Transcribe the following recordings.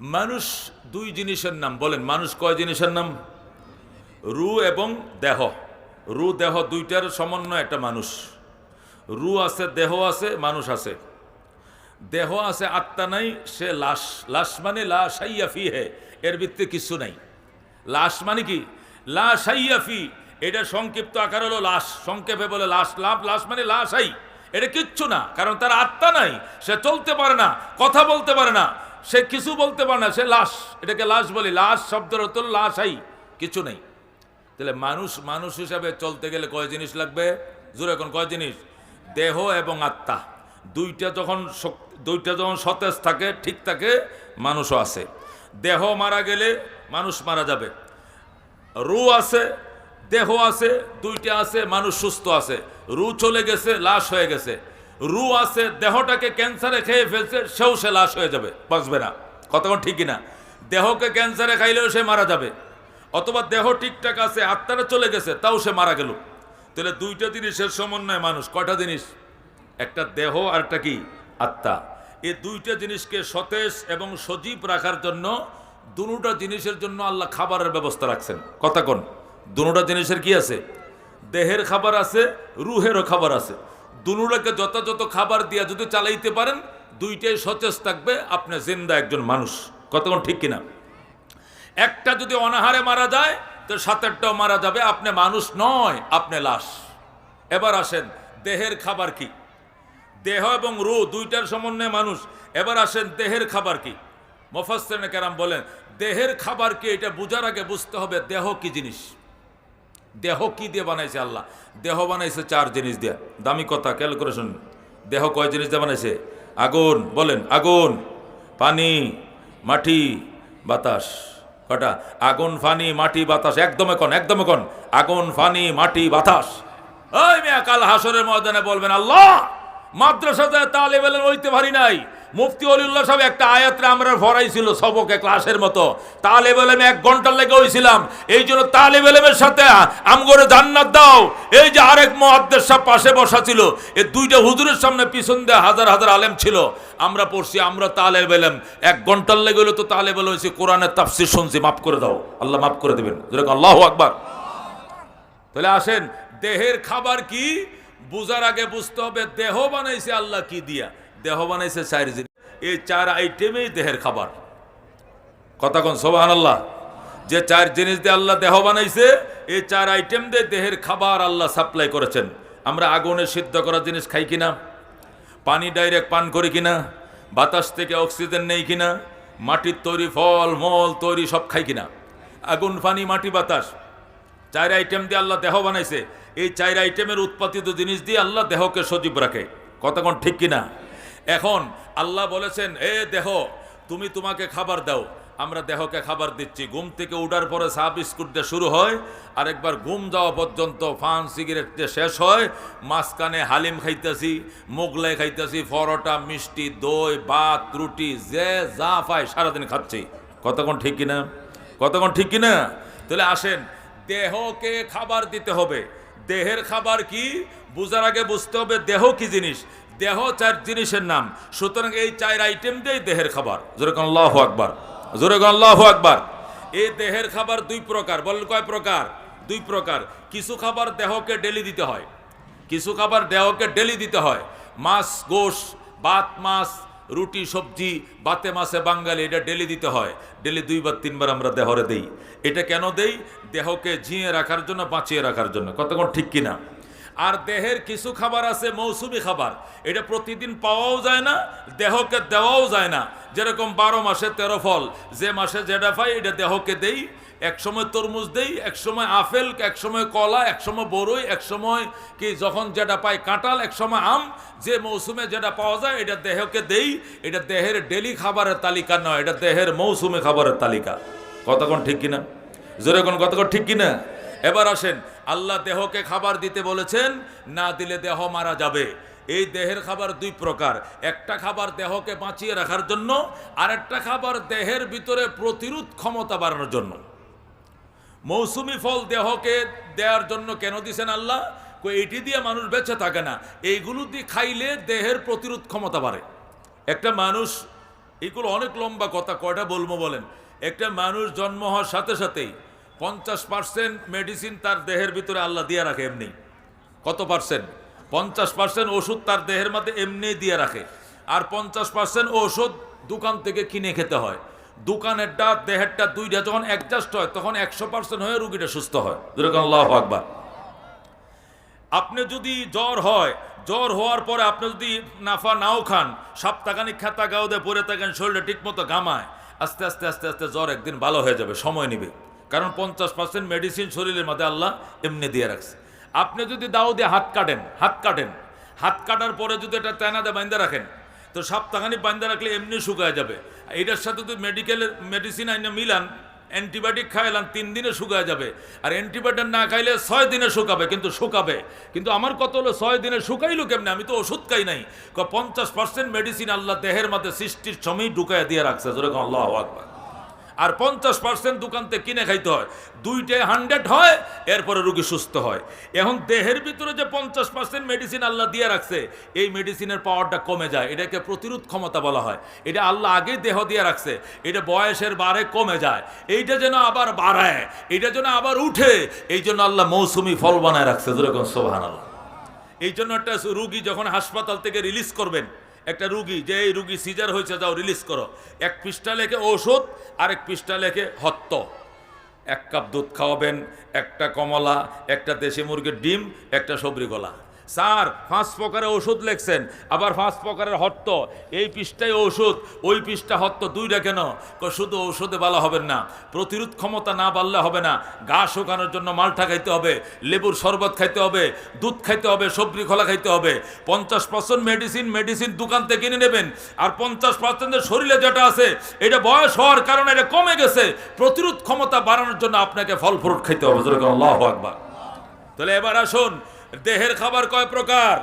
মানুষ দুই জিনিসের নাম, বলেন, মানুষ কয় জিনিসের নাম? রু এবং দেহ। রু, দেহ দুইটার সমন্বয় একটা মানুষ। রু আছে, দেহ আছে, মানুষ আছে। দেহ আছে, আত্মা নাই, সে লাশ। লাশ মানে লা সাইয়াফি হে এর ভিত্তি কিছু নাই। লাশ মানে কি? লা সাইয়াফি এটা সংক্ষিপ্ত আকার হলো লাশ। সংক্ষেপে বলে লাশ, লাভ, লাশ মানে লাশাই এটা কিচ্ছু না, কারণ তার আত্মা নাই, সে চলতে পারে না, কথা বলতে পারে না। সে কিছু বলতে পারে না, সে লাশ, এটাকে লাশ বলি, লাশ শব্দের হলো লাশাই, কিছু নেই। তাহলে মানুষ মানুষ হিসাবে চলতে গেলে কয় জিনিস লাগবে? জোরে এখন কয় জিনিস? দেহ এবং আত্মা। দুইটা যখন দুইটা যখন সতেজ থাকে, ঠিক থাকে, মানুষও আছে। দেহ মারা গেলে মানুষ মারা যাবে। রু আছে, দেহ আছে, দুইটা আছে, মানুষ সুস্থ আছে। রু চলে গেছে, লাশ হয়ে গেছে। রু আছে, দেহটাকে ক্যান্সারে খেয়ে ফেলছে, সেও সে লাশ হয়ে যাবে, বাঁচবে না। কতক্ষণ ঠিকই না। দেহকে ক্যান্সারে খাইলেও সে মারা যাবে। অথবা দেহ ঠিকঠাক আছে আত্মারা চলে গেছে, তাও সে মারা গেল। তাহলে দুইটা জিনিসের সমন্বয় মানুষ, কয়টা জিনিস? একটা দেহ আর একটা কি? আত্মা। এই দুইটা জিনিসকে সতেজ এবং সজীব রাখার জন্য দুটা জিনিসের জন্য আল্লাহ খাবারের ব্যবস্থা রাখছেন। কথা কোন? দুটা জিনিসের কি আছে? দেহের খাবার আছে, রুহেরও খাবার আছে। দুটাকে যথাযথ খাবার দিয়া যদি চালাইতে পারেন, দুইটাই সতেজ থাকবে, আপনি জিন্দা একজন মানুষ। কতক্ষণ ঠিক কিনা? একটা যদি অনাহারে মারা যায়, তো সাতেরটাও মারা যাবে, আপনি মানুষ নয়, আপনি লাশ। এবার আসেন, দেহের খাবার কি? দেহ এবং রু দুইটার সমন্বয়ে মানুষ। এবার আসেন, দেহের খাবার কি? মোফাস্তেনে কেরাম বলেন, দেহের খাবার কি, এটা বুঝার আগে বুঝতে হবে, দেহ কি জিনিস? দেহ কি দিয়ে বানাইছে আল্লাহ? দেহ বানাইছে চার জিনিস দিয়ে। দামি কথা শুনুন দেহ কয় জিনিস দিয়ে বানাইছে? আগুন, বলেন, আগুন, পানি, মাটি, বাতাস। কটা আগুন ফানি মাটি, বাতাস, একদমে কন একদমে কন আগুন ফানি মাটি, বাতাস। ওই মেয়া, কাল হাসরের ময়দানে বলবেন, আল্লাহ, মাদ্রাসাতে তালে বেলেন ওইতে পারি নাই। মুফতি অলিউল্লাহ সাহেব, একটা আয়াতরে আমরা ভরাইছিল সবকে ক্লাসের মতো। তালে বেলেম এক ঘণ্টার লেগে হয়েছিলাম এই জন্য তালে বেলেমের সাথে আমগরে জান্নাত দাও। এই যে আরেক মহাদ্দের সাহেব পাশে বসা ছিল এই দুইটা হুজুরের সামনে পিছন দিয়ে হাজার হাজার আলেম ছিল। আমরা পড়ছি, আমরা তালে বেলেম এক ঘণ্টার লেগে হলো তো তালে বেলে হয়েছে, কোরআনের তাফসির শুনছি, মাফ করে দাও। আল্লাহ মাফ করে দেবেন। আল্লাহ আকবার। তাহলে আসেন, দেহের খাবার কি? বুঝার আগে বুঝতে হবে, দেহ বানাইছে আল্লাহ কি দিয়া? দেহ বানাইছে চার এই চার আইটেমেই দেহের খাবার। কথা কোন সোবাহান আল্লাহ যে চার জিনিস দিয়ে আল্লাহ দেহ বানাইছে এই চার আইটেম দিয়ে দেহের খাবার আল্লাহ সাপ্লাই করেছেন। আমরা আগুনে সিদ্ধ করা জিনিস খাই কিনা? পানি ডাইরেক্ট পান করি কিনা? বাতাস থেকে অক্সিজেন নেই কিনা? মাটির তৈরি ফল, মল, তৈরি সব খাই কিনা? আগুন, পানি, মাটি, বাতাস। চার আইটেম দিয়ে আল্লাহ দেহ বানাইছে। এই চার আইটেমের উৎপাদিত জিনিস দিয়ে আল্লাহ দেহকে সজীব রাখে। কতক্ষণ ঠিক কিনা? এখন আল্লাহ বলেছেন, এ দেহ, তুমি তোমাকে খাবার দাও, আমরা দেহকে খাবার দিচ্ছি। ঘুম থেকে উঠার পরে চা বিস্কুট দিয়ে শুরু হয়, আরেকবার ঘুম যাওয়া পর্যন্ত ফান, সিগারেট দিয়ে শেষ হয়। মাঝখানে হালিম খাইতেছি, মোগলাই খাইতেছি, পরোটা, মিষ্টি, দই, ভাত, রুটি, যে যা পায় সারাদিন খাচ্ছি। কতক্ষণ ঠিক কিনা? কতক্ষণ ঠিক কিনা? তাহলে আসেন, দেহকে খাবার দিতে হবে। দেহের খাবার কি? বুঝার আগে বুঝতে হবে দেহ কি জিনিস। দেহ চার জিনিসের নাম। সুতরাং এই চার আইটেম দিয়ে দেহের খাবার। যেরকম আল্লাহ আকবার। যেরকম আল্লাহ আকবার। এই দেহের খাবার দুই প্রকার। বল কয় প্রকার? দুই প্রকার। কিছু খাবার দেহকে ডেলি দিতে হয়। কিছু খাবার দেহকে ডেলি দিতে হয়। মাছ, গোশ বাত মাছ, রুটি, সবজি বাতে মাছে বাঙালি, এটা ডেলি দিতে হয়। ডেলি দুইবার, তিনবার আমরা দেহরে দেই। এটা কেন দেই? দেহকে ঝিয়ে রাখার জন্য, বাঁচিয়ে রাখার জন্য। কতক্ষণ ঠিক কিনা? আর দেহের কিছু খাবার আছে মৌসুমি খাবার। এটা প্রতিদিন পাওয়াও যায় না, দেহকে দেওয়াও যায় না। যেরকম বারো মাসে তেরো ফল, যে মাসে যেটা পাই এটা দেহকে দেই, এক সময় তরমুজ দেই, এক সময় আপেল, এক সময় কলা, এক সময় বড়ই এক সময় কি যখন যেটা পাই কাঁঠাল, এক সময় আম, যে মৌসুমে যেটা পাওয়া যায় এটা দেহকে দেই। এটা দেহের ডেলি খাবারের তালিকা নয়, এটা দেহের মৌসুমি খাবারের তালিকা। কতক্ষণ ঠিক কিনা? জোরে কোন কতক্ষণ ঠিক কিনা? এবার আসেন আল্লাহ দেহকে খাবার দিতে বলেছেন, না দিলে দেহ মারা যাবে। এই দেহের খাবার দুই প্রকার। একটা খাবার দেহকে বাঁচিয়ে রাখার জন্য আর একটা খাবার দেহের ভিতরে প্রতিরোধ ক্ষমতা বাড়ানোর জন্য। মৌসুমি ফল দেহকে দেওয়ার জন্য কেন দিছেন আল্লাহ? এটি দিয়ে মানুষ বেঁচে থাকে না। এইগুলো দিয়ে খাইলে দেহের প্রতিরোধ ক্ষমতা বাড়ে। একটা মানুষ, এগুলো অনেক লম্বা কথা, কয়টা বলব বলেন? একটা মানুষ জন্ম হওয়ার সাথে সাথেই পঞ্চাশ পার্সেন্ট মেডিসিন তার দেহের ভিতরে আল্লাহ দিয়ে রাখে এমনি। কত পার্সেন্ট পঞ্চাশ পার্সেন্ট ওষুধ তার দেহের মধ্যে এমনি দিয়ে রাখে। আর পঞ্চাশ পার্সেন্ট ওষুধ দোকান থেকে কিনে খেতে হয়। দোকানেরটা, দেহেরটা দুইটা যখন অ্যাডজাস্ট হয়, তখন একশো পার্সেন্ট হয়ে রুগীটা সুস্থ হয়। যেরকম আপনি যদি জ্বর হয়, জ্বর হওয়ার পরে আপনি যদি নাফা নাও খান, সপ্তাহখানিক খাতা গাউদে পরে থাকেন শরীরে ঠিকমতো ঘামায়, আস্তে আস্তে আস্তে আস্তে জ্বর একদিন ভালো হয়ে যাবে, সময় নেবে। কারণ পঞ্চাশ পার্সেন্ট মেডিসিন শরীরের মধ্যে আল্লাহ এমনি দিয়ে রাখছে। আপনি যদি দাও দিয়ে হাত কাটেন হাত কাটেন। হাত কাটার পরে যদি এটা তেনাদে বাইন্দা রাখেন, তো সপ্তাহখানিক বাইন্দা রাখলে এমনি শুকায় যাবে। এটার সাথে যদি মেডিকেলের মেডিসিন আইনে মিলান অ্যান্টিবায়োটিক খাইলাম তিন দিনে শুকায় যাবে। আর অ্যান্টিবায়োটিক না খাইলে ছয় দিনে শুকাবে, কিন্তু শুকাবে। কিন্তু আমার কত হলো ছয় দিনে শুকাইলো কেমনে? আমি তো ওষুধ খাই নাই। পঞ্চাশ পার্সেন্ট মেডিসিন আল্লাহ দেহের মধ্যে সৃষ্টির সময় ঢুকায় দিয়ে রাখছে যেরকম আল্লাহ আকবার। আর পঞ্চাশ পার্সেন্ট দোকানতে কিনে খাইতে হয়। দুইটাই হান্ড্রেড হয়, এরপরে রুগী সুস্থ হয়। এখন দেহের ভিতরে যে পঞ্চাশ পার্সেন্ট মেডিসিন আল্লাহ দিয়ে রাখছে, এই মেডিসিনের পাওয়ারটা কমে যায়। এটাকে প্রতিরোধ ক্ষমতা বলা হয়। এটা আল্লাহ আগেই দেহ দিয়ে রাখছে। এটা বয়সের বারে কমে যায়। এইটা যেন আবার বাড়ায় এটা যেন আবার উঠে, এই জন্য আল্লাহ মৌসুমি ফল বানায় রাখছে। যেরকম সোহান আল্লাহ এই জন্য একটা রুগী যখন হাসপাতাল থেকে রিলিজ করবেন একটা রুগী যে এই রুগী সিজার হয়েছে, যাও রিলিজ করো। এক পৃষ্ঠা লেখে ঔষধ এক পৃষ্ঠা লেখে হত্য এক কাপ দুধ খাওয়াবেন, একটা কমলা, একটা দেশি মুরগির ডিম, একটা সবরি গলা। স্যার পাঁচ প্রকারের ওষুধ লেখছেন, আবার পাঁচ প্রকারের হত্য এই পৃষ্ঠায় ওষুধ, ওই পৃষ্ঠা হত্য দুইটা কেন? শুধু ঔষধে ভালো হবেন না, প্রতিরোধ ক্ষমতা না বাড়লে হবে না, গা শুকানোর জন্য মালটা খাইতে হবে, লেবুর শরবত খাইতে হবে, দুধ খাইতে হবে, সবজি খোলা খাইতে হবে। পঞ্চাশ পার্সেন্ট মেডিসিন মেডিসিন দোকান থেকে কিনে নেবেন, আর পঞ্চাশ পার্সেন্টের শরীরে যেটা আছে, এটা বয়স হওয়ার কারণে এটা কমে গেছে। প্রতিরোধ ক্ষমতা বাড়ানোর জন্য আপনাকে ফল ফ্রুট খাইতে হবে তাহলে এবার আসুন দেহের খাবার কয় প্রকার?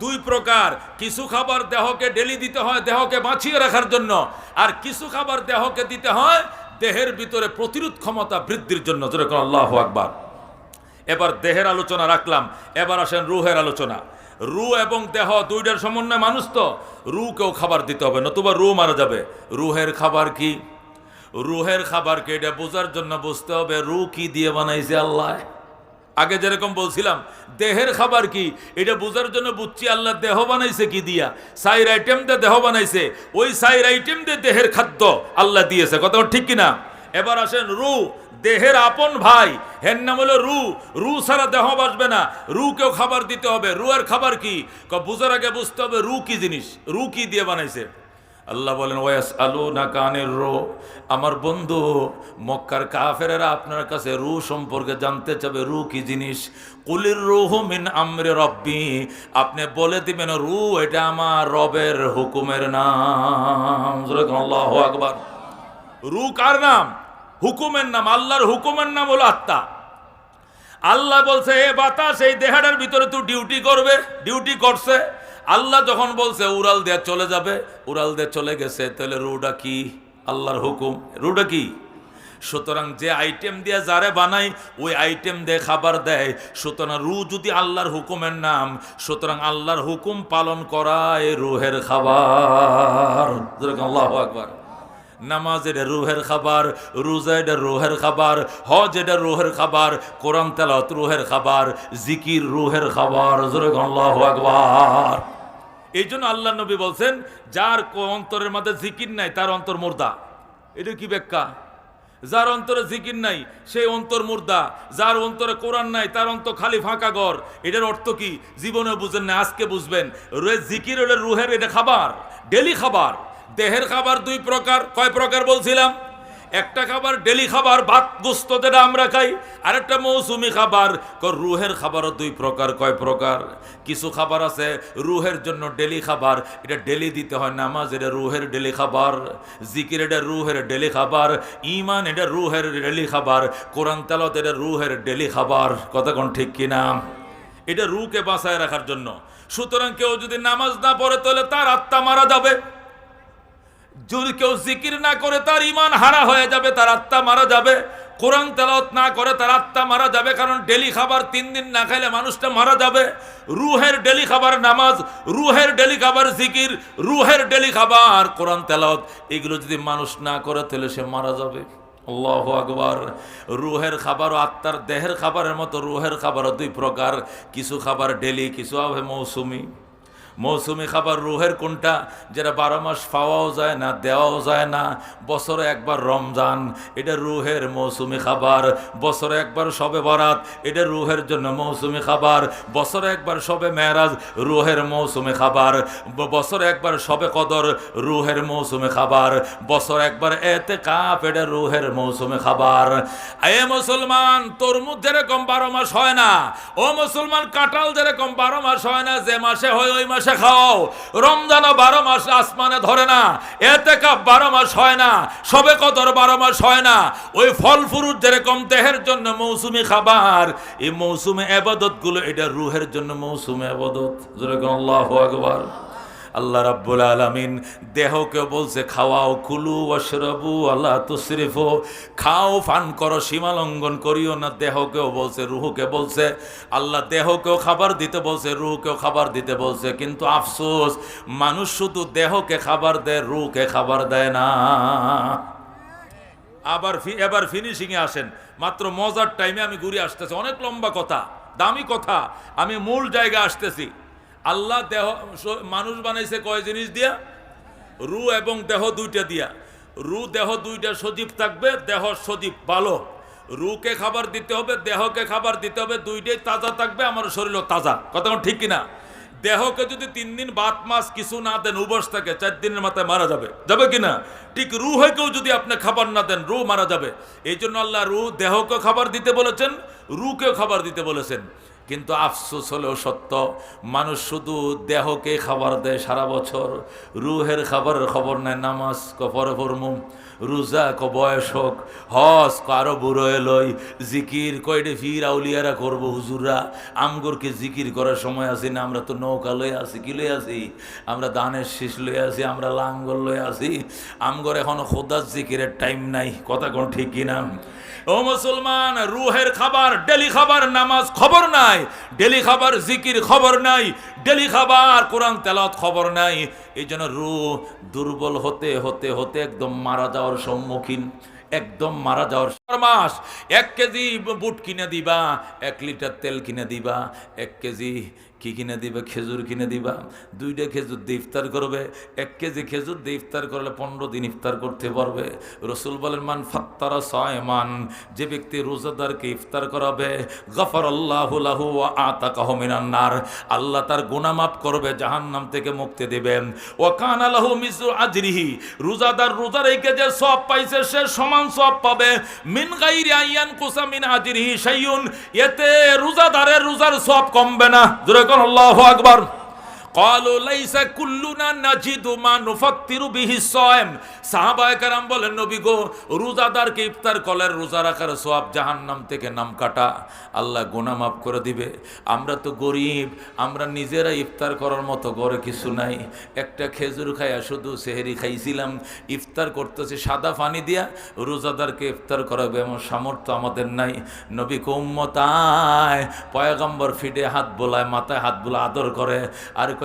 দুই প্রকার। কিছু খাবার দেহকে ডেলি দিতে হয় দেহকে বাঁচিয়ে রাখার জন্য, আর কিছু খাবার দেহকে দিতে হয় দেহের ভিতরে প্রতিরোধ ক্ষমতা বৃদ্ধির জন্য। যেরকম আল্লাহ আকবার। এবার দেহের আলোচনা রাখলাম। এবার আসেন রুহের আলোচনা। রু এবং দেহ দুইটার সমন্বয় মানুষ তো। রুকেও খাবার দিতে হবে, নতুবা রু মারা যাবে। রুহের খাবার কি? রুহের খাবারকে এটা বোঝার জন্য বুঝতে হবে, রু কি দিয়ে বানাইছে আল্লাহ? আগে যেরকম বলছিলাম, দেহের খাবার কি? এটা বোঝার জন্য বুঝছি আল্লাহ দেহ বানাইছে কি দিয়া? সাইর আইটেম দিয়ে দেহ বানাইছে। ওই সাইর আইটেম দিয়ে দেহের খাদ্য আল্লাহ দিয়েছে। কথা ঠিক কিনা এবার আসেন রু। দেহের আপন ভাই, হের নাম হলো রু। রু ছাড়া দেহ বাসবে না। রু রুকেও খাবার দিতে হবে। রুয়ের খাবার কি, বুঝার আগে বুঝতে হবে রু কি জিনিস? রু কি দিয়ে বানাইছে? আল্লাহ বলেন ওয়াস আলু না কানের রো আমার বন্ধু, মক্কার কাফেরেরা আপনার কাছে রু সম্পর্কে জানতে চাবে রু কি জিনিস? কুলির রুহ মিন আমরে রব্বি। আপনি বলে দিবেন রু এটা আমার রবের হুকুমের নাম। আল্লাহ আকবার। রু কার নাম? হুকুমের নাম, আল্লাহর হুকুমের নাম হলো আত্মা। আল্লাহ বলছে, এ বাতাস, এই দেহাটার ভিতরে তুই ডিউটি করবে, ডিউটি করছে। আল্লাহ যখন বলছে, উড়াল দেয়া চলে যাবে, উড়াল দিয়ে চলে গেছে, তাহলে রুটা কি? আল্লাহর হুকুম। রুটা কি? সুতরাং যে আইটেম দিয়ে যারে বানাই ওই আইটেম দিয়ে খাবার দেয়। সুতরাং রু যদি আল্লাহর হুকুমের নাম, সুতরাং আল্লাহর হুকুম পালন করায় রুহের খাবার। আল্লাহ আকবার। নামাজ এটা রুহের খাবার রোজা এটা রুহের খাবার হজ এটা রুহের খাবার, কোরআন তেলাওয়াত রুহের খাবার, জিকির রুহের খাবার। যেরকম আল্লাহ আকবার। এই জন্য আল্লাহ নবী বলছেন, যার অন্তরের মধ্যে জিকির নাই, তার অন্তর মুর্দা। এটা কি ব্যাখ্যা? যার অন্তরে জিকির নাই সেই অন্তর মুর্দা। যার অন্তরে কোরআন নাই, তার অন্তর খালি ফাঁকা ঘর। এটার অর্থ কি? জীবনে বুঝেন না, আজকে বুঝবেন। রুহে জিকির এটা রুহের এটা খাবার, ডেলি খাবার। দেহের খাবার দুই প্রকার, কয় প্রকার বলছিলাম? একটা খাবার ডেলি খাবার, ভাত, গোস্ত যেটা আমরা খাই, আরেকটা মৌসুমি খাবার। রুহের খাবারও দুই প্রকার, কয় প্রকার? কিছু খাবার আছে রুহের জন্য ডেলি খাবার, এটা ডেলি দিতে হয়, নামাজ এটা রুহের ডেলি খাবার, জিকির এটা রুহের ডেলি খাবার ইমান এটা রুহের ডেলি খাবার, কোরআন তেলত এটা রুহের ডেলি খাবার। কতক্ষণ ঠিক কিনা এটা রুকে বাঁচায় রাখার জন্য। সুতরাং কেউ যদি নামাজ না পড়ে, তাহলে তার আত্মা মারা যাবে। যদি কেউ জিকির না করে, তার ইমান হারা হয়ে যাবে, তার আত্মা মারা যাবে। কোরআন তেলাওয়াত না করে, তার আত্মা মারা যাবে। কারণ ডেলি খাবার তিন দিন না খাইলে মানুষটা মারা যাবে। রুহের ডেলি খাবার নামাজ, রুহের ডেলি খাবার জিকির, রুহের ডেলি খাবার কোরআন তেলাওয়াত, এগুলো যদি মানুষ না করে, তাহলে সে মারা যাবে। আল্লাহ আকবার। রুহের খাবার ও আত্মার দেহের খাবারের মতো রুহের খাবারও দুই প্রকার। কিছু খাবার ডেলি, কিছু হবে মৌসুমি। মৌসুমি খাবার রুহের কোনটা? যেটা বারো মাস পাওয়াও যায় না, দেওয়াও যায় না। বছরে একবার রমজান, এটা রুহের মৌসুমি খাবার। বছরে একবার সবে বরাত, এটা রুহের জন্য মৌসুমি খাবার। বছরে একবার সবে মেয়ারাজ, রুহের মৌসুমি খাবার। বছরে একবার সবে কদর, রুহের মৌসুমি খাবার। বছর একবার এতে কাপ এটা রুহের মৌসুমি খাবার। এ মুসলমান, তরমুজ যেরকম বারো মাস হয় না, ও মুসলমান কাঁঠাল যেরকম বারো মাস হয় না, যে মাসে হয় ওই মাসে খাও। রমজানও বারো মাস আসমানে ধরে না এতে কাপ বারো মাস হয় না সবে কদর বারো মাস হয় না। ওই ফল ফুরুট যেরকম দেহের জন্য মৌসুমি খাবার, এই মৌসুমে আবাদতগুলো এটা রুহের জন্য মৌসুমে আবাদত। যেরকম আল্লাহ আকবার। আল্লাহ রাব্বুল আলামিন দেহকে বলছে, খাওয়াও, কুলু ওয়াশরাবু আল্লাহ তুসরিফু। খাও, ফান করো, সীমা লঙ্ঘন করিও না। দেহকেও বলছে, রুহুকে বলছে, আল্লাহ দেহকেও খাবার দিতে বলছে, রুহুকেও খাবার দিতে বলছে। কিন্তু আফসোস, মানুষ শুধু দেহকে খাবার দেয়, রুহকে খাবার দেয় না। আবার এবার ফিনিশিংয়ে আসেন। মাত্র মজার টাইমে আমি ঘুরে আসতেছি। অনেক লম্বা কথা, দামি কথা। আমি মূল জায়গা আসতেছি। আল্লাহ দেহ মানুষ বানাইছে কয় জিনিস দিয়া? রু এবং দেহ দুইটা দিয়া। রু, দেহ দুইটা সজীব থাকবে, দেহ সজীব, ভালো। রুকে খাবার দিতে হবে, দেহকে খাবার দিতে হবে, দুইটাই তাজা থাকবে, আমার শরীরও তাজা। কথা ঠিক কিনা? দেহকে যদি তিন দিন বাত মাস কিছু না দেন উবস থাকে, চার দিনের মাথায় মারা যাবে। যাবে কিনা? ঠিক রু রুহেকেও যদি আপনি খাবার না দেন, রু মারা যাবে। এই জন্য আল্লাহ রু দেহকে খাবার দিতে বলেছেন, রুকেও খাবার দিতে বলেছেন। কিন্তু আফসোস হলেও সত্য, মানুষ শুধু দেহকে খাবার দেয় সারা বছর। রুহের খাবারের খবর নেয় নামাজ কপরে ফরমু রোজা ক বয়স হোক, হজ ক আরও বুড়ো এলই, জিকির কয়ডে ফির আউলিয়ারা করব হুজুররা। আমগরকে জিকির করার সময় আছি না? আমরা তো নৌকা লয়ে আছি, কি লয়ে আছি? আমরা দানের শীষ লয়ে আছি, আমরা লাঙ্গল লয়ে আছি। আমগর এখনও খোদার জিকিরের টাইম নাই, কথা কোন ঠিক কিনা? ও মুসলমান, রুহের খাবার, ডেলি খাবার, নামাজ খবর নাই। ডেলি খাবার জিকির খবর নাই, ডেলি খাবার কোরআন তেলাত খবর নাই। এই জন্য রু দুর্বল হতে হতে হতে একদম মারা যাওয়ার সম্মুখীন, একদম মারা যাওয়ার মাস। এক কেজি বুট কিনে দিবা, এক লিটার তেল কিনে দিবা, এক কেজি কি কিনে দিবে, খেজুর কিনে দিবা? দুইটা খেজুর দিয়ে ইফতার করবে, এক কেজি খেজুর দিয়ে ইফতার করলে পনেরো দিন ইফতার করতে পারবে। রসুল বলেন, মান ফাত্তারা সয়মান যে ব্যক্তি রোজাদারকে ইফতার করাবে গফর আল্লাহ লাহু আতা কাহমিনান্নার আল্লাহ তার গুনামাপ করবে, জাহান্নাম থেকে মুক্তি দিবেন। ও কান আল্লাহ মিসু আজরিহি, রোজাদার রোজা রেখে যে সব পাইছে, সে সমান সব পাবে। মিন গাইরি আইয়ান কুসা মিন আজরিহি শাইউন, এতে রোজাদারের রোজার সব কমবে না। জোরে আকবার। قالوا ليس كلنا نجد ما نفطر به الصائم সাহাবায়ে কেরাম বলেন নবী গো রোজাদারকে ইফতার কলের রোজা রাখার সওয়াব জাহান্নাম থেকে নাম কাটা আল্লাহ গুনাহ মাফ করে দিবে আমরা তো গরিব আমরা নিজেরা ইফতার করার মতো ঘরে কিছু নাই একটা খেজুর খাইয়া শুধু সেহেরি খাইছিলাম ইফতার করতেছি সাদা পানি দিয়া রোজাদারকে ইফতার করাবে এমন সামর্থ্য আমাদের নাই নবী কৌমতায় পয়গম্বর ফিডে হাত বোলায় মাথায় হাত বোলা আদর করে আর কয়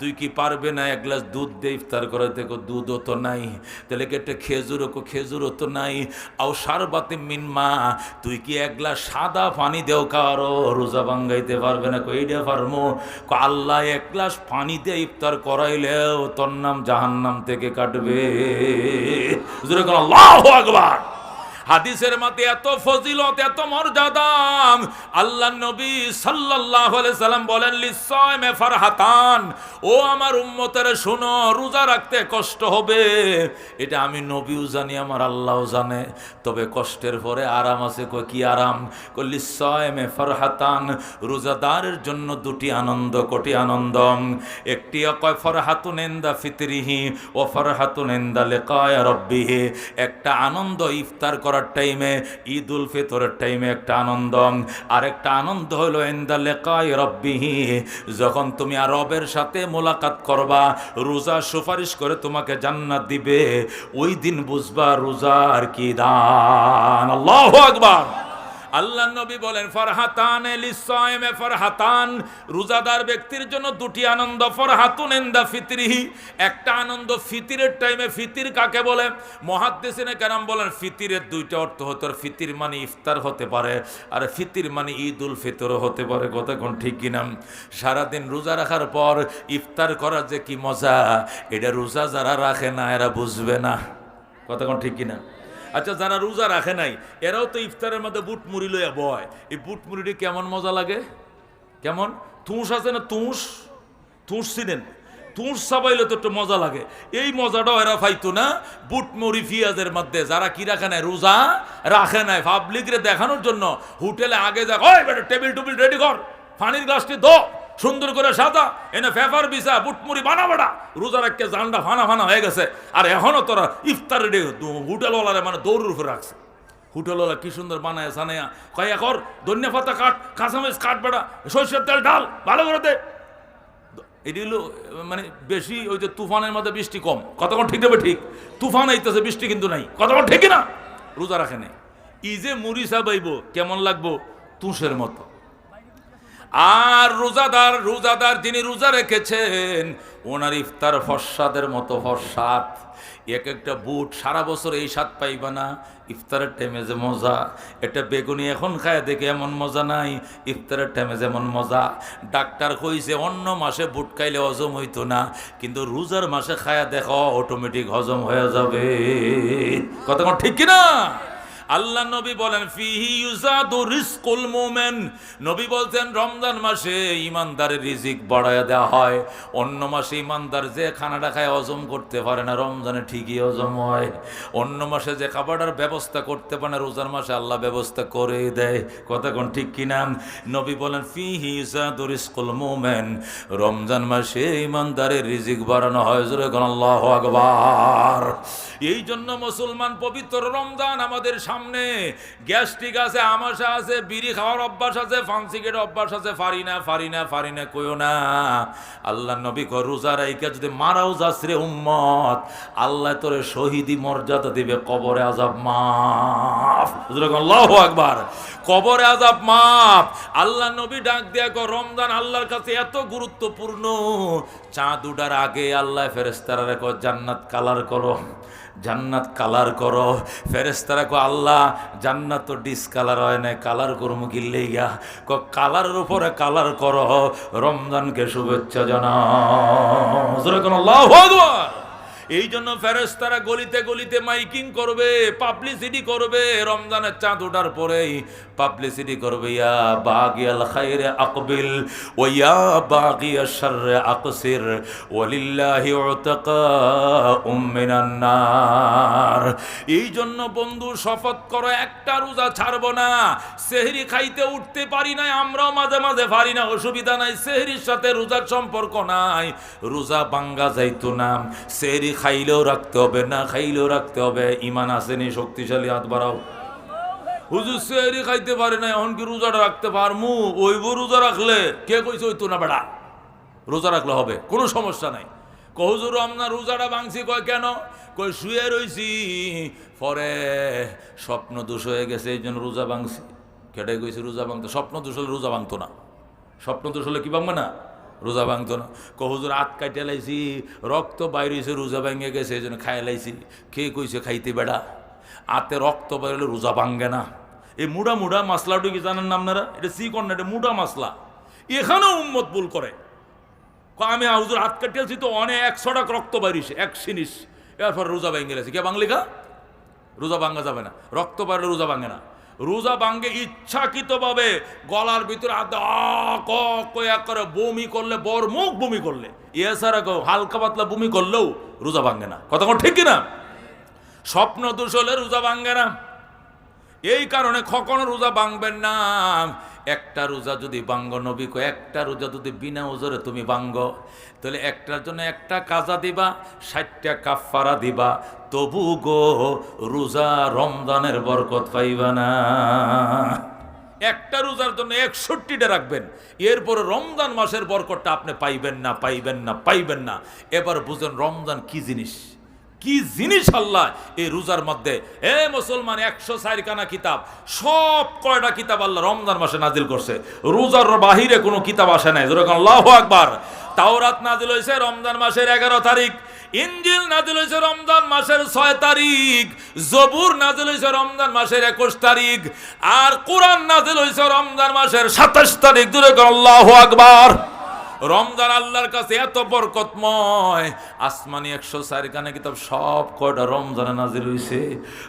তুই কি পারবে না এক গ্লাস দুধ দিয়ে ইফতার করে দেখো দুধও তো নাই। তাহলে কি একটা খেজুরও কো, খেজুরও তো নাই। আও সারবাতে মিনমা তুই কি এক গ্লাস সাদা পানি দেও কারও? রোজা ভাঙ্গাইতে পারবে না কো এইটা পারমো কো আল্লাহ এক গ্লাস পানি দিয়ে ইফতার করাইলেও তোর নাম জাহান্নাম থেকে কাটবে। আল্লাহু আকবার। হাদিসের মতে এত ফজিলত, এত মর্যাদাম আল্লাহ নবী সাল্লাল্লাহু আলাইহি সাল্লাম বলেন লিসাইমে ফারহাতান। ও আমার উম্মতের, শোনো, রোজা রাখতে কষ্ট হবে। এটা আমি নবীও জানি, আমার আল্লাহও জানে। তবে কষ্টের পরে আরাম আছে কই কি আরাম? কই লিসাইমে ফারহাতান। রোজাদারের জন্য দুটি আনন্দ, কোটি আনন্দ একটি কয়, ফরহাতুন ইনদা ফিতরিহি ও ফরহাতুন ইনদা লিকায় রব্বিহি। একটা আনন্দ ইফতার করার করার টাইমে ঈদ উল ফিতরের টাইমে একটা আনন্দ আরেকটা আনন্দ হলো এন্দা রব্বিহি যখন তুমি আর রবের সাথে মোলাকাত করবা, রোজা সুপারিশ করে তোমাকে জান্নাত দিবে। ওই দিন বুঝবা রোজা আর কি দান। আল্লাহ আকবার। আল্লাহ নবী বলেন, ফরহাতান ফরহাতান। রোজাদার ব্যক্তির জন্য দুটি আনন্দ, ফরহাতুন ইনদা ফিতরিহি। একটা আনন্দ ফিতিরের টাইমে ফিতির কাকে বলে? মহাদ্দেশিনে কেরাম বলেন, ফিতিরের দুইটা অর্থ হতে পারে, ফিতির মানে ইফতার হতে পারে, আর ফিতির মানে ঈদ উল ফিতরও হতে পারে। কতক্ষণ ঠিক কিনা সারাদিন রোজা রাখার পর ইফতার করার যে কি মজা, এটা রোজা যারা রাখে না, এরা বুঝবে না। কতক্ষণ ঠিক কিনা আচ্ছা যারা রোজা রাখে নাই, এরাও তো ইফতারের মধ্যে বুট মুড়ি লইয়া বয়। এই বুট মুড়িটি কেমন মজা লাগে? কেমন? তুষ আছে না তুষ? তুষ ছিলেন তুষ সাবাইলে তো একটু মজা লাগে। এই মজাটাও এরা পাইতো না বুট মুড়ি পিঁয়াজের মধ্যে। যারা কি রাখে নাই? রোজা রাখে নাই। পাবলিকরে দেখানোর জন্য হোটেলে আগে যা টেবিল টুবিল রেডি কর। পানির গ্লাসটি দো সুন্দর করে সাদা এনে ফেফার বিছা, বুটমুড়ি বানা বাড়া রোজা রাখকে জানটা ফানা ফানা হয়ে গেছে। আর এখনও তোরা ইফতার রেডি হোটেলওয়ালারে মানে দৌড়ের উপরে রাখছে। হোটেলওয়ালা কি সুন্দর বানায় সানায়া কয়া কর ধনিয়া পাতা কাট, কাঁচামরিচ কাট বেড়া, সরষের তেল ডাল ভালো করে দে। এটি হলো মানে বেশি ওই যে তুফানের মধ্যে বৃষ্টি কম। কতক্ষণ ঠিক দেবে ঠিক? তুফান আইতেছে, বৃষ্টি কিন্তু নাই। কতক্ষণ ঠিক না? রোজা রাখে নেই। ই যে মুড়ি সাবাইব কেমন লাগবো? তুষের মতো। আর রোজাদার রোজাদার যিনি রোজা রেখেছেন, ওনার ইফতার ফসাদের মতো ফসাদ এক একটা বুট সারা বছর এই স্বাদ পাইবা না। ইফতারের টাইমে যে মজা এটা বেগুনি এখন খায় দেখে এমন মজা নাই। ইফতারের টাইমে যেমন মজা। ডাক্তার কইছে, অন্য মাসে বুট খাইলে হজম হইতো না, কিন্তু রোজার মাসে খায়া দেখো অটোমেটিক হজম হয়ে যাবে। কতক্ষণ ঠিক কিনা? আল্লাহ নবী বলেন, ফিহি ইউজাদু রিজকুল মুমিন। নবী বলছেন, রমজান মাসে ইমানদারের রিজিক বাড়ায় দেওয়া হয়। অন্য মাসে ইমানদার যে খানাটা খায় হজম করতে পারে না, রমজানে ঠিকই হজম হয়। অন্য মাসে যে খাবারটার ব্যবস্থা করতে পারে না, রোজার মাসে আল্লাহ ব্যবস্থা করে দেয়। কতক্ষণ ঠিক কিনা? নবী বলেন, ফিহি ইউজাদু রিজকুল মুমিন। রমজান মাসে ইমানদারের রিজিক বাড়ানো হয়, জোরে কোন আল্লাহু আকবার। এই জন্য মুসলমান পবিত্র রমজান আমাদের সামনে গ্যাস্ট্রিক আছে, আমাশা আছে, বিড়ি খাওয়ার অভ্যাস আছে ফান্সিকের অভ্যাস আছে, ফারি না ফারি না ফারি না, কইও না। আল্লাহ নবী কর রোজা রাইকা যদি মারাও যাস রে উম্মত, আল্লাহ তোরে শহীদি মর্যাদা দিবে, কবরে আজাব মাফ। আল্লাহু আকবার। কবরে আজাব মাফ। আল্লাহ নবী ডাক দেয়া কর রমজান আল্লাহর কাছে এত গুরুত্বপূর্ণ। চাঁদ উঠার আগে আল্লাহ ফেরেস্তারা রেখো জান্নাত কালার করো। জান্নাত কালার করো। ফেরেস্তারা কো আল্লাহ, জান্নাত তো ডিসকালার হয় না কালার করব গিল্লেই গা ক কালারের উপরে কালার করো। রমজানকে শুভেচ্ছা জানাও। এই জন্য ফেরেস্তারা গলিতে গলিতে মাইকিং করবে পাবলিসিটি করবে, রমজানের চাঁদ ওঠার পরেই পাবলিসিটি করবে, ইয়া বাগিয়াল খাইরে আকবিল, ও ইয়া বাগিয়া শাররে আকসির, ওয়ালিল্লাহি উতাকা উম্মিনান নার। এই জন্য বন্ধু, শপথ করো, একটা রোজা ছাড়বো না, সেহরি খাইতে উঠতে পারি না আমরাও মাঝে মাঝে পারি না, অসুবিধা নাই, সেহরির সাথে রোজার সম্পর্ক নাই, রোজা বাঙ্গা যাইতো না, সেহরি খাইলেও রাখতে হবে, না খাইলেও রাখতে হবে। ইমান আসেনি শক্তিশালী হাত বাড়াও। হুজুর সেহরি খাইতে পারে না এখন কি রোজাটা রাখতে পারমু। ওইব রোজা রাখলে কে কইছে হইতো না বেড়া? রোজা রাখলে হবে, কোনো সমস্যা নাই। কহুজুর আমরা রোজাটা ভাঙছি। কয়, কেন? কই শুয়ে রইছি। পরে স্বপ্ন দোষ হয়ে গেছে, এই জন্য রোজা ভাঙছি। কেটে কইছে, রোজা ভাঙতো স্বপ্ন দোষ হলে রোজা ভাঙতো না। স্বপ্ন দোষ হলে কি ভাঙবে না? রোজা ভাঙতো না। কহুজুর আত কাটে লাইছি রক্ত বাইরে হয়েছে রোজা ভাঙে গেছে এই জন্য খাই লাইছি। কে কইছে খাইতে বেড়া, আতে রক্ত বাইরে রোজা ভাঙ্গে না। এই মুড়া মুড়া মাসলাটা কি জানেন না আপনারা এটা সি কর না এটা মুড়া মাসলা এখানেও উম্মত ভুল করে আমি হুজুর হাত কাটিয়েছি তো অনেক একশো টাকা রক্ত বাড়িছে এক সিনিস এরপর রোজা ভেঙে গেছে কে বাংলিকা রোজা ভাঙা যাবে না। রক্ত বাড়লে রোজা ভাঙে না। রোজা ভাঙ্গে ইচ্ছাকৃতভাবে গলার ভিতরে কয়া করে বমি করলে বর মুখ বমি করলে। এছাড়া হালকা পাতলা বমি করলেও রোজা ভাঙ্গে না। কথা ঠিক কিনা? স্বপ্ন দোষ হলে রোজা ভাঙ্গে না। এই কারণে কখনো রোজা ভাঙবেন না। একটা রোজা যদি বাঙ্গ নবী একটা রোজা যদি বিনা ওজরে তুমি বাঙ্গ তাহলে একটার জন্য একটা কাজা দিবা, ষাটটা কাফারা দিবা। তবু গো, রোজা রমজানের বরকত পাইবা না। একটা রোজার জন্য একষট্টিটা রাখবেন। এরপরে রমজান মাসের বরকতটা আপনি পাইবেন না পাইবেন না পাইবেন না। এবার বুঝেন রমজান কি জিনিস? কি জিনিস আল্লাহ এই রোজার মধ্যে? এ মুসলমান, একশো চারখানা কিতাব, সব কয়টা কিতাব আল্লাহ রমজান মাসে নাজিল করছে। রোজার বাহিরে কোনো কিতাব আসে নাই। যেরকম আল্লাহ আকবার। তাওরাত নাজিল হয়েছে রমজান মাসের এগারো তারিখ ইঞ্জিল নাজিল হয়েছে রমজান মাসের ছয় তারিখ, জবুর নাজিল হয়েছে রমজান মাসের একুশ তারিখ, আর কোরআন নাজিল হয়েছে রমজান মাসের সাতাশ তারিখ। দূরে আল্লাহ আকবার। রমজান আল্লাহর কাছে এত বরকতময়। আসমানি একশো চারখানে কিতাব সব কয়টা রমজানে নাজিল হইছে।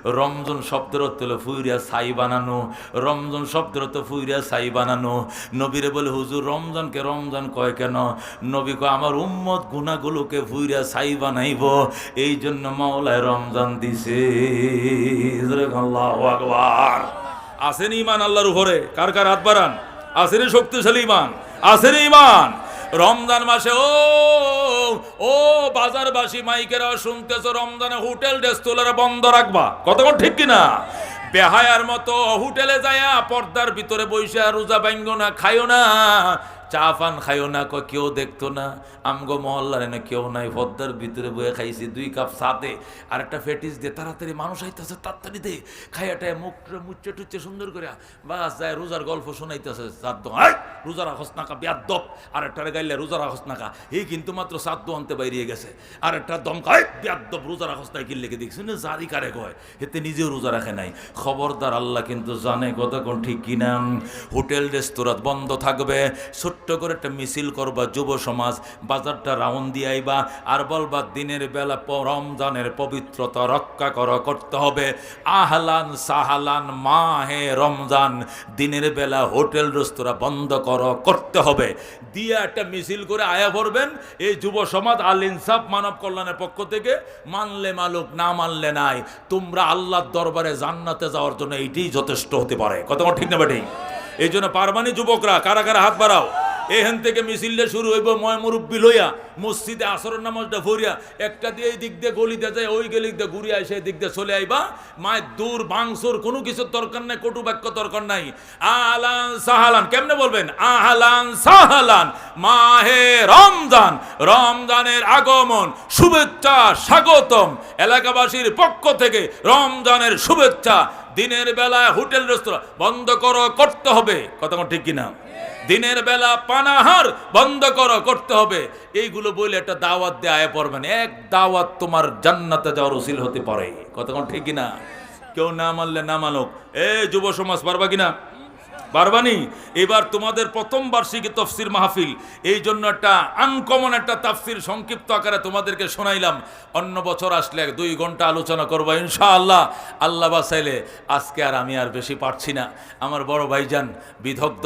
রমজান শব্দের অর্থ ফুইরিয়া ছাই বানানো। রমজান শব্দের অর্থ ফুইরিয়া ছাই বানানো। নবীরে বলে, হুজুর, রমজানকে রমজান কয় কেন? নবী কয়, আমার উম্মত গুণাগুলোকে ফুইরিয়া ছাই বানাইব। এই জন্য মাওলায় রমজান দিছে। আসেন ইমান আল্লাহর উপরে। কার কার হাত বাড়ান? আসেনি শক্তিশালী ইমান আসেনি ইমান রমজান মাসে, ও ও, বাজারবাসী মাইকেরা শুনতেছ, রমজানে হোটেল রেস্তোরাঁ বন্ধ রাখবা। কতক্ষণ ঠিক কিনা? বেহায়ার মতো হোটেলে যায়া পর্দার ভিতরে বইসা রোজা ভাঙ্গ না খাইও না। চা পান খাইও না, কয় কেউ দেখতো না। আমগো মহল্লার এনে কেউ নাই, পদ্মার ভিতরে বয়ে খাইছি, দুই কাপ সাথে। আর একটা ফেটিস দিয়ে তাড়াতাড়ি মানুষ আইতেছে, তাড়াতাড়ি দে। খাইয়াটায় মুখ মুচ্ছে টুচ্ছে সুন্দর করে বাস যায় রোজার গল্প শোনাইতেছে সাদ্দ। আয় রোজার আখস নাকা বিয়াদ্দপ আর একটা গাইলে রোজার আখস নাকা এই কিন্তু মাত্র সাদ্দ আনতে বাইরিয়ে গেছে। আর একটা দমকায় বিয়াদ্দপ রোজার আখস নাই কিনলে দেখছি? না, জারি কারে কয়? এতে নিজেও রোজা রাখে নাই। খবরদার আল্লাহ কিন্তু জানে কতক্ষণ ঠিক কিনা? হোটেল, রেস্তোরাঁ বন্ধ থাকবে, ছোট্ট করে একটা মিছিল করবা, যুব সমাজ, বাজারটা রাউন্ড দিয়ে আইবা, আর বলবা, দিনের বেলা রমজানের পবিত্রতা রক্ষা কর, করতে হবে। আহলান সাহালান মাহে রমজান, দিনের বেলা হোটেল, রেস্তোরাঁ বন্ধ কর, করতে হবে। দিয়ে একটা মিছিল করে আয়া পড়বেন, এই যুব সমাজ, আল ইনসাফ, মানব কল্যাণের পক্ষ থেকে, মানলে মালুক, না মানলে নাই, তোমরা আল্লাহর দরবারে জান্নাতে যাওয়ার জন্য এইটাই যথেষ্ট হতে পারে। কত ঠিক না বেটি এই জন্য পারমানি যুবকরা, কারা কারা হাত বাড়াও? এখান থেকে মিছিলটা শুরু হইব ময় মুরব্বি লইয়া, মসজিদে আসরের নামাজটা ভরিয়া একটা দিয়ে এই দিক দিয়ে গলিতে যায়, ওই গলি দিয়ে ঘুরিয়া আসে এই দিক দিয়ে চলে আইবা। মায়ের দূর, বাংসুর কোনো কিছুর দরকার নাই, কটু বাক্য দরকার নাই। আহলান সাহালান, কেমনে বলবেন? আহলান সাহালান। মাহে রমজান। রমজানের আগমন, শুভেচ্ছা স্বাগতম এলাকাবাসীর পক্ষ থেকে রমজানের শুভেচ্ছা। দিনের বেলায় হোটেল, রেস্তোরাঁ বন্ধ করো, করতে হবে। কথা ঠিক কিনা? দিনের বেলা পানাহার বন্ধ করো, করতে হবে। এইগুলো বলে একটা দাওয়াত দেয় পড়বেন এক দাওয়াত তোমার জান্নাতে যাওয়ার উচিল হতে পারে। কতক্ষণ ঠিক কিনা? কেউ না মানলে না মানক। এ যুব সমাজ পারবা কিনা? পারবানি এবার তোমাদের প্রথম বার্ষিকী তফসির মাহফিল। এই জন্য একটা আনকমন একটা তাফসির সংক্ষিপ্ত আকারে তোমাদেরকে শোনাইলাম। অন্য বছর আসলে এক দুই ঘণ্টা আলোচনা করব, ইনশাআল্লাহ। আল্লাহ বাসাইলে আজকে আর আমি আর বেশি পারছি না। আমার বড় ভাইজান বিদগ্ধ